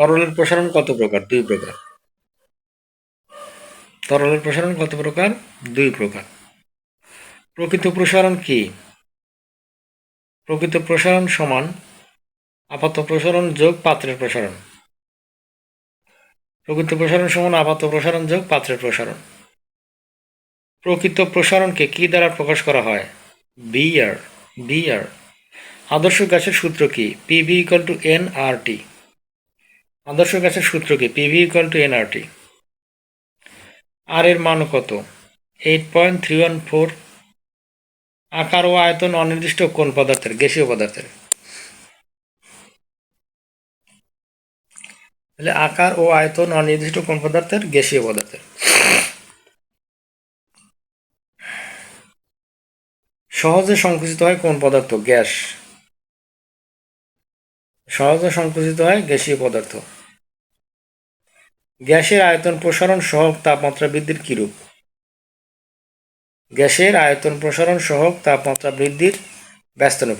তরলের প্রসারণ কত প্রকার? দুই প্রকার। তরলের প্রসারণ কত প্রকার? দুই প্রকার। প্রকৃত প্রসারণ কি? প্রকৃত প্রসারণ সমান আপাত প্রসারণ যোগ পাত্রের প্রসারণ। প্রকৃত প্রসারণ সমান আপাত প্রসারণ যোগ পাত্রের প্রসারণ। প্রকৃত প্রসারণকে কি দ্বারা প্রকাশ করা হয়? বিআর বিআর আদর্শ গ্যাসের সূত্র কি? PV equal to N R T আদর্শ গ্যাসের সূত্র কি? PV equal to N R T R এর মান কত? Eight point three one four আকার ও আয়তন অনির্দিষ্ট কোন পদার্থের? গ্যাসীয় পদার্থের। তাহলে আকার ও আয়তন অনির্দিষ্ট কোন পদার্থের? গ্যাসীয় পদার্থের। সহজে সংকুচিত হয় কোন পদার্থ? গ্যাস। সহজে সংকুচিত হয় গ্যাসীয় পদার্থ। গ্যাসের আয়তন প্রসারণ সহ তাপমাত্রা বৃদ্ধির কিরূপ? গ্যাসের আয়তন প্রসারণ সহ তাপমাত্রা বৃদ্ধির ব্যস্ত অনুপাত।